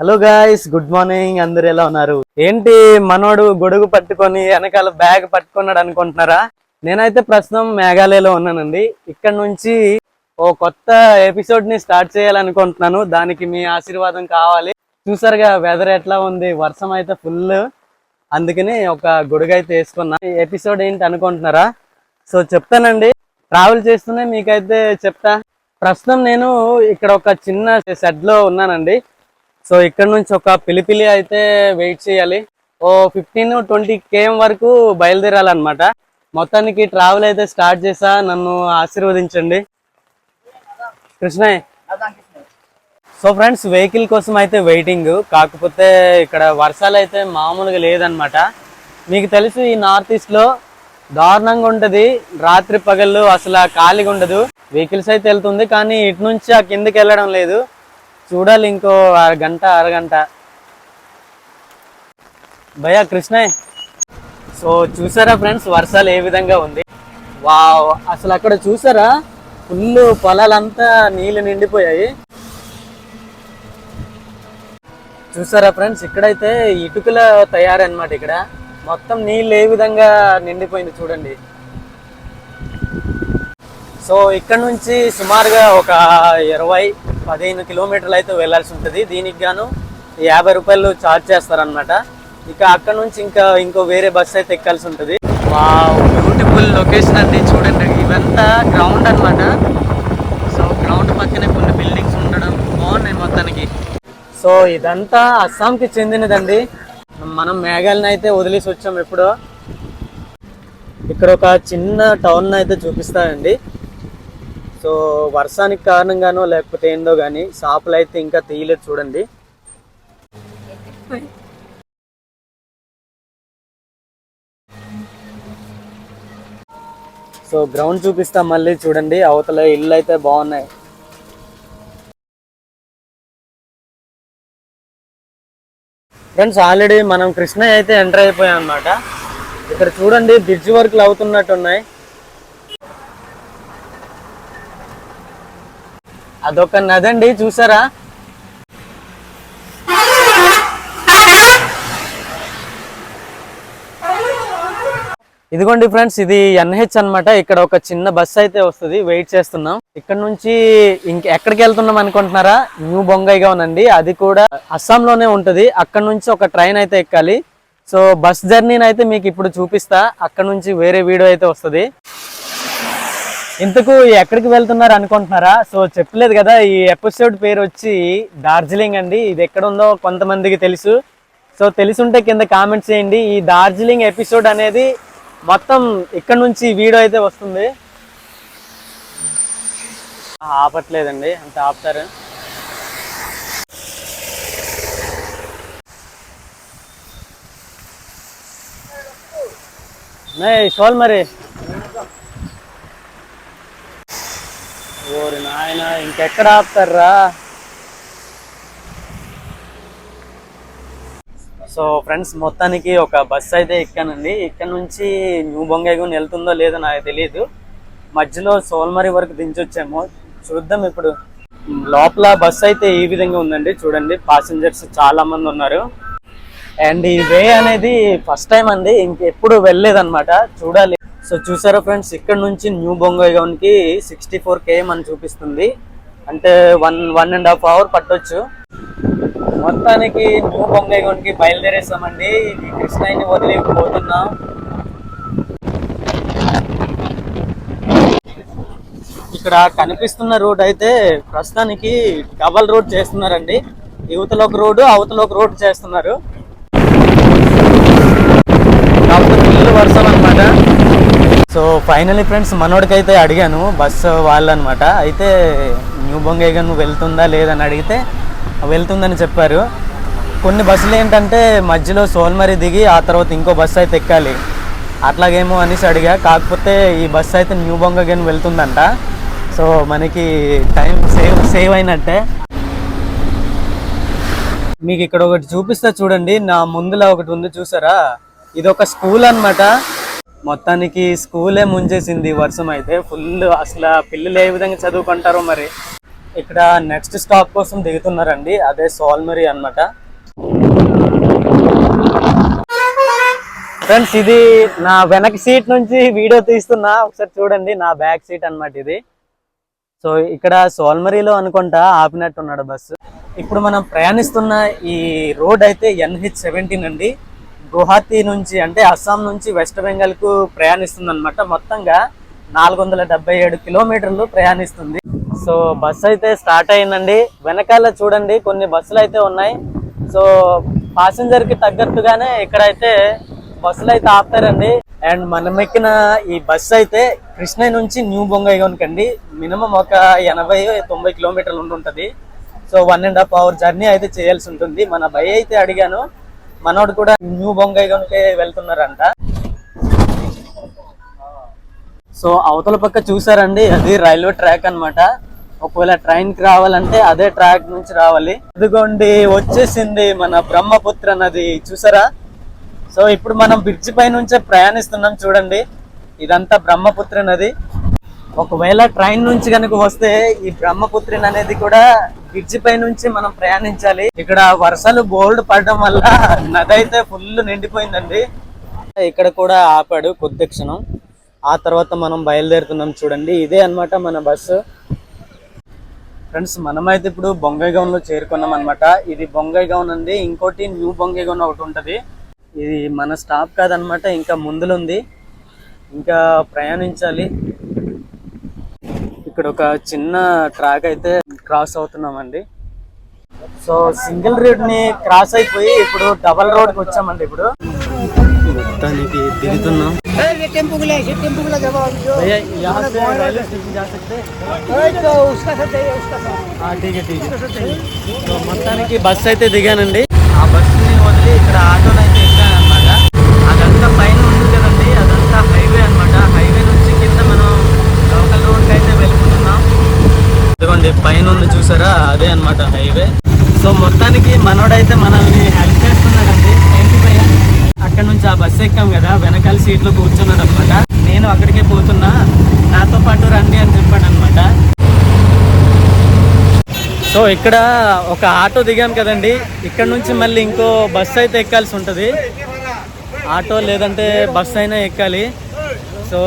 Hello guys good morning అందరు ఎలా ఉన్నారు? ఏంటి మనోడు గొడుగు పట్టుకొని వెనకాల బ్యాగ్ పట్టుకున్నాడు అనుకుంటున్నారా? నేనైతే ప్రస్తుతం మేఘాలయలో ఉన్నానండి. ఇక్కడ నుంచి ఓ కొత్త ఎపిసోడ్ని స్టార్ట్ చేయాలనుకుంటున్నాను. దానికి మీ ఆశీర్వాదం కావాలి. చూసారుగా వెదర్ ఎట్లా ఉంది? వర్షం అయితే ఫుల్ అందుకని ఒక గొడుగు అయితే వేసుకున్నా. ఎపిసోడ్ ఏంటి అనుకుంటున్నారా? సో చెప్తానండి. ట్రావెల్ చేస్తూనే మీకైతే చెప్తా. ప్రస్తుతం నేను ఇక్కడ ఒక చిన్న షెడ్లో ఉన్నానండి. సో ఇక్కడ నుంచి ఒక పిలిపిలి అయితే వెయిట్ చేయాలి. ఓ ఫిఫ్టీన్ ట్వంటీ కేఎం వరకు బయలుదేరాలన్నమాట. మొత్తానికి ట్రావెల్ అయితే స్టార్ట్ చేసా. నన్ను ఆశీర్వదించండి. కృష్ణయ్య సో ఫ్రెండ్స్ వెహికల్ కోసం అయితే వెయిటింగ్ కాకపోతే ఇక్కడ వర్షాలు అయితే మామూలుగా లేదనమాట మీకు తెలుసు ఈ నార్త్ ఈస్ట్లో దారుణంగా ఉంటది. రాత్రి పగళ్ళు అసలు ఖాళీగా ఉండదు. వెహికల్స్ అయితే వెళ్తుంది. కానీ ఇటు నుంచి ఆ కిందకి వెళ్ళడం లేదు. చూడాలి ఇంకో గంట అరగంట భయ కృష్ణయ్ సో చూసారా ఫ్రెండ్స్ వర్షాలు ఏ విధంగా ఉంది? వావ్ అసలు అక్కడ చూసారా? ఫుల్ పొలాలంతా నీళ్ళు నిండిపోయాయి. చూసారా ఫ్రెండ్స్ ఇక్కడైతే ఇటుకల తయారన్నమాట ఇక్కడ. మొత్తం నీళ్ళు ఏ విధంగా నిండిపోయింది చూడండి. సో ఇక్కడ నుంచి సుమారుగా ఒక ఇరవై పదిహేను కిలోమీటర్లు అయితే వెళ్ళాల్సి ఉంటుంది. దీనికి గాను యాభై రూపాయలు ఛార్జ్ చేస్తారనమాట ఇక అక్కడ నుంచి ఇంకా ఇంకో వేరే బస్ అయితే ఎక్కాల్సి ఉంటుంది. బ్యూటిఫుల్ లొకేషన్ అండి చూడండి. ఇవంతా గ్రౌండ్ అన్నమాట. సో గ్రౌండ్ పక్కనే కొన్ని బిల్డింగ్స్ ఉండడం బాగున్నాయి మొత్తానికి. సో ఇదంతా అస్సాంకి చెందినదండి. మనం మేఘాలను అయితే వదిలేసి వచ్చాం ఎప్పుడో. ఇక్కడ ఒక చిన్న టౌన్ అయితే చూపిస్తానండి. సో వర్షానికి కారణంగానో లేకపోతే ఏందో కానీ షాపులు అయితే ఇంకా తీయలేదు చూడండి. సో గ్రౌండ్ చూపిస్తాం మళ్ళీ చూడండి అవతల ఇల్లు అయితే బాగున్నాయి. ఫ్రెండ్స్ ఆల్రెడీ మనం కృష్ణ అయితే ఎంటర్ అయిపోయాం అనమాట ఇక్కడ చూడండి బ్రిడ్జ్ వర్క్లు అవుతున్నట్టు అదొక నదండి చూసారా? ఇదిగోండి ఫ్రెండ్స్ ఇది ఎన్హెచ్ అన్నమాట. ఇక్కడ ఒక చిన్న బస్ అయితే వస్తుంది వెయిట్ చేస్తున్నాం. ఇక్కడ నుంచి ఇంక ఎక్కడికి వెళ్తున్నాం అనుకుంటున్నారా? న్యూ బొంగైగా ఉందండి అది కూడా అస్సాంలోనే ఉంటుంది. అక్కడ నుంచి ఒక ట్రైన్ అయితే ఎక్కాలి. సో బస్ జర్నీని అయితే మీకు ఇప్పుడు చూపిస్తా. అక్కడ నుంచి వేరే వీడియో అయితే వస్తుంది. ఇంతకు ఎక్కడికి వెళ్తున్నారు అనుకుంటున్నారా? సో చెప్పలేదు కదా ఈ ఎపిసోడ్ పేరు వచ్చి డార్జిలింగ్ అండి. ఇది ఎక్కడ ఉందో కొంతమందికి తెలుసు. సో తెలుసుంటే కింద కామెంట్స్ చేయండి. ఈ డార్జిలింగ్ ఎపిసోడ్ అనేది మొత్తం ఇక్కడ నుంచి వీడియో అయితే వస్తుంది. ఆపట్లేదండి అంత ఆపుతారు. నే సోల్ మరి ఓరి నాయన ఇంకెక్కడ ఆపుతారా సో ఫ్రెండ్స్ మొత్తానికి ఒక బస్ అయితే ఎక్కానండి. ఇక్కడ నుంచి న్యూ బొంగైగున్ వెళ్తుందో లేదో నాకు తెలియదు మధ్యలో సోల్మరి వరకు దించొచ్చాము. చూద్దాం ఇప్పుడు. లోపల బస్ అయితే ఈ విధంగా ఉందండి. చూడండి పాసింజర్స్ చాలా మంది ఉన్నారు. అండ్ ఈ వే అనేది ఫస్ట్ టైం అండి. ఇంకెప్పుడు వెళ్ళలేదన్నమాట. చూడాలి. సో చూసారా ఫ్రెండ్స్ ఇక్కడ నుంచి న్యూ బొంగైగౌన్కి సిక్స్టీ ఫోర్ కేఎం అని చూపిస్తుంది. అంటే one one and half hour పట్టొచ్చు. మొత్తానికి న్యూ బొంగైగౌన్కి బయలుదేరేసామండి. ఇది కృష్ణాయిని వదిలి పోతున్నాం ఇక్కడ కనిపిస్తున్న రోడ్ అయితే ప్రస్తుతానికి డబల్ రోడ్ చేస్తున్నారండి. యువతలో ఒక రోడ్డు అవతల ఒక రోడ్ చేస్తున్నారు. కాకపోతే ఫుల్ వర్షం అనమాట సో ఫైనలీ ఫ్రెండ్స్ మనోడికైతే అడిగాను బస్సు వాళ్ళు అనమాట అయితే న్యూ బొంగైగన్ వెళ్తుందా లేదని అడిగితే వెళ్తుందని చెప్పారు. కొన్ని బస్సులు ఏంటంటే మధ్యలో సోల్మరి దిగి ఆ తర్వాత ఇంకో బస్సు అయితే ఎక్కాలి. అట్లాగేమో అనేసి అడిగా. కాకపోతే ఈ బస్సు అయితే న్యూ బొంగైగన్ వెళ్తుందంట. సో మనకి టైం సేవ్ సేవ్ అయినట్టే. మీకు ఇక్కడ ఒకటి చూపిస్తా చూడండి. నా ముందులా ఒకటి ఉంది చూసారా? ఇది ఒక స్కూల్ అనమాట మొత్తానికి స్కూలే ముంచేసింది వర్షం అయితే. ఫుల్ అసలు పిల్లలు ఏ విధంగా చదువుకుంటారో మరి. ఇక్కడ నెక్స్ట్ స్టాప్ కోసం దిగుతున్నారండి. అదే సోల్మరి అన్నమాట. ఫ్రెండ్స్ ఇది నా వెనక సీట్ నుంచి వీడియో తీస్తున్నా. ఒకసారి చూడండి నా బ్యాక్ సీట్ అన్నమాట ఇది. సో ఇక్కడ సోల్మరిలో అనుకుంటా ఆపినట్టు ఉన్నాడు బస్సు. ఇప్పుడు మనం ప్రయాణిస్తున్న ఈ రోడ్ అయితే ఎన్హెచ్ సెవెంటీన్ అండి. గువాహతి నుంచి అంటే అస్సాం నుంచి వెస్ట్ బెంగాల్కు ప్రయాణిస్తుంది అనమాట మొత్తంగా నాలుగు వందల డెబ్బై ఏడు కిలోమీటర్లు ప్రయాణిస్తుంది. సో బస్సు అయితే స్టార్ట్ అయిందండి. వెనకాల చూడండి కొన్ని బస్సులు అయితే ఉన్నాయి. సో ప్యాసింజర్కి తగ్గట్టుగానే ఇక్కడైతే బస్సులు అయితే ఆపుతారండి. అండ్ మనం ఎక్కిన ఈ బస్సు అయితే కృష్ణ నుంచి న్యూ బొంగైగోన్కి అండి. మినిమం ఒక ఎనభై తొంభై కిలోమీటర్లు ఉంటుంటది so one and half hour journey అయితే చేయాల్సి ఉంటుంది. మన భయ అయితే అడిగాను మనోడు కూడా న్యూ బొంగైగోన్కే వెళ్తున్నారంట. సో అవతల పక్క చూసారండి అది రైల్వే ట్రాక్ అన్నమాట. ఒకవేళ ట్రైన్కి రావాలంటే అదే ట్రాక్ నుంచి రావాలి. ఇదిగోండి వచ్చేసింది మన బ్రహ్మపుత్ర నది. చూసారా? సో ఇప్పుడు మనం బ్రిడ్జ్ పై నుంచే ప్రయాణిస్తున్నాం చూడండి. ఇదంతా బ్రహ్మపుత్ర నది. ఒకవేళ ట్రైన్ నుంచి కనుక వస్తే ఈ బ్రహ్మపుత్రి అనేది కూడా బ్రిడ్జ్ పై నుంచి మనం ప్రయాణించాలి. ఇక్కడ వర్షాలు బోల్డ్ పడడం వల్ల నది అయితే ఫుల్ నిండిపోయిందండి. ఇక్కడ కూడా ఆపాడు కొద్ది క్షణం. ఆ తర్వాత మనం బయలుదేరుతున్నాం చూడండి. ఇదే అన్నమాట మన బస్సు. ఫ్రెండ్స్ మనమైతే ఇప్పుడు బొంగైగౌన్లో చేరుకున్నాం అనమాట ఇది బొంగైగౌన్ అండి. ఇంకోటి న్యూ బొంగైగౌన్ ఒకటి ఉంటుంది. ఇది మన స్టాప్ కాదనమాట ఇంకా ముందులో ఉంది ఇంకా ప్రయాణించాలి. ఇక్కడ ఒక చిన్న ట్రాక్ అయితే క్రాస్ అవుతున్నామండి. సో సింగిల్ రోడ్ని క్రాస్ అయిపోయి ఇప్పుడు డబల్ రోడ్కి వచ్చామండి ఇప్పుడు. మొత్తానికి తిరుగుతున్నాం. మొత్తానికి బస్ అయితే దిగానండి. మొత్తానికి మనోడైతే మనల్ని హెల్ప్ చేస్తున్నాడండి. ఏంటి భయ్యా? అక్కడ నుంచి ఆ బస్సు ఎక్కాం కదా వెనకాల సీట్లో కూర్చున్నాడు అనమాట నేను అక్కడికే పోతున్నా. నాతో పాటు రండి అని చెప్పాడు అనమాట సో ఇక్కడ ఒక ఆటో దిగాం కదండి. ఇక్కడ నుంచి మళ్ళీ ఇంకో బస్సు అయితే ఎక్కాల్సి ఉంటుంది. ఆటో లేదంటే బస్సు అయినా ఎక్కాలి. సో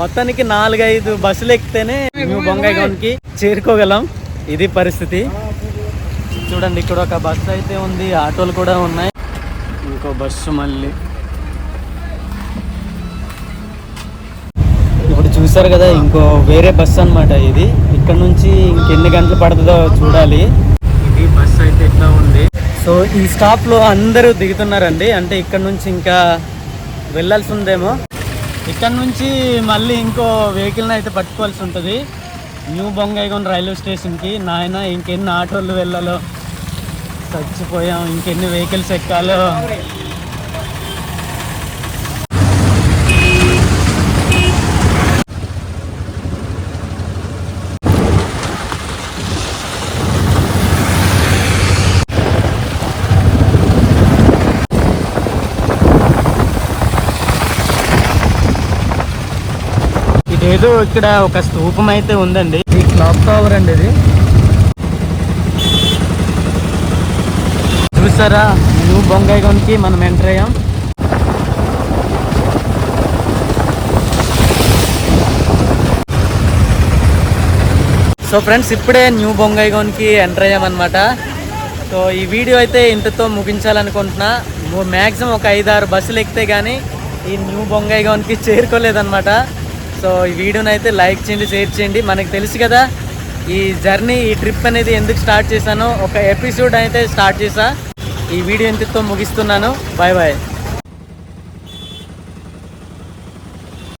మొత్తానికి నాలుగైదు బస్సులు ఎక్కితేనే న్యూ బొంగాయిగౌన్కి చేరుకోగలం. ఇది పరిస్థితి. చూడండి ఇక్కడ ఒక బస్సు అయితే ఉంది ఆటోలు కూడా ఉన్నాయి. ఇంకో బస్సు మళ్ళీ. ఇప్పుడు చూసారు కదా ఇంకో వేరే బస్సు అన్నమాట ఇది. ఇక్కడ నుంచి ఇంకెన్ని గంటలు పడుతుందో చూడాలి. ఇది బస్సు అయితే ఇట్లా ఉంది? సో ఈ స్టాప్లో అందరూ దిగుతున్నారండి. అంటే ఇక్కడ నుంచి ఇంకా వెళ్ళాల్సి ఉందేమో. ఇక్కడ నుంచి మళ్ళీ ఇంకో వెహికల్ని అయితే పట్టుకోవాల్సి ఉంటుంది. న్యూ బొంగైగొండ రైల్వే స్టేషన్కి నాయన ఇంకెన్ని ఆటోలు వెళ్ళాలో చచ్చిపోయాం ఇంకెన్ని వెహికల్స్ ఎక్కాలో. ఇదేదో ఇక్కడ ఒక స్తూపం అయితే ఉందండి. ఈ క్లాక్ టవర్ అండి ఇది. చూసారా? న్యూ బొంగైగోన్కి మనం ఎంటర్ అయ్యాం. సో ఫ్రెండ్స్ ఇప్పుడే న్యూ బొంగైగోన్కి ఎంటర్ అయ్యామన్నమాట సో ఈ వీడియో అయితే ఇంతతో ముగించాలనుకుంటున్నా. మ్యాక్సిమం ఒక ఐదు ఆరు బస్సులు ఎక్కితే కానీ ఈ న్యూ బొంగైగోన్కి చేరుకోలేదన్నమాట. సో ఈ వీడియోని అయితే లైక్ చేయండి షేర్ చేయండి. మనకు తెలుసు కదా ఈ జర్నీ ఈ ట్రిప్ అనేది ఎందుకు స్టార్ట్ చేశానో ఒక ఎపిసోడ్ అయితే స్టార్ట్ చేశా. ఈ వీడియో ఇంతతో ముగిస్తున్నాను. Bye bye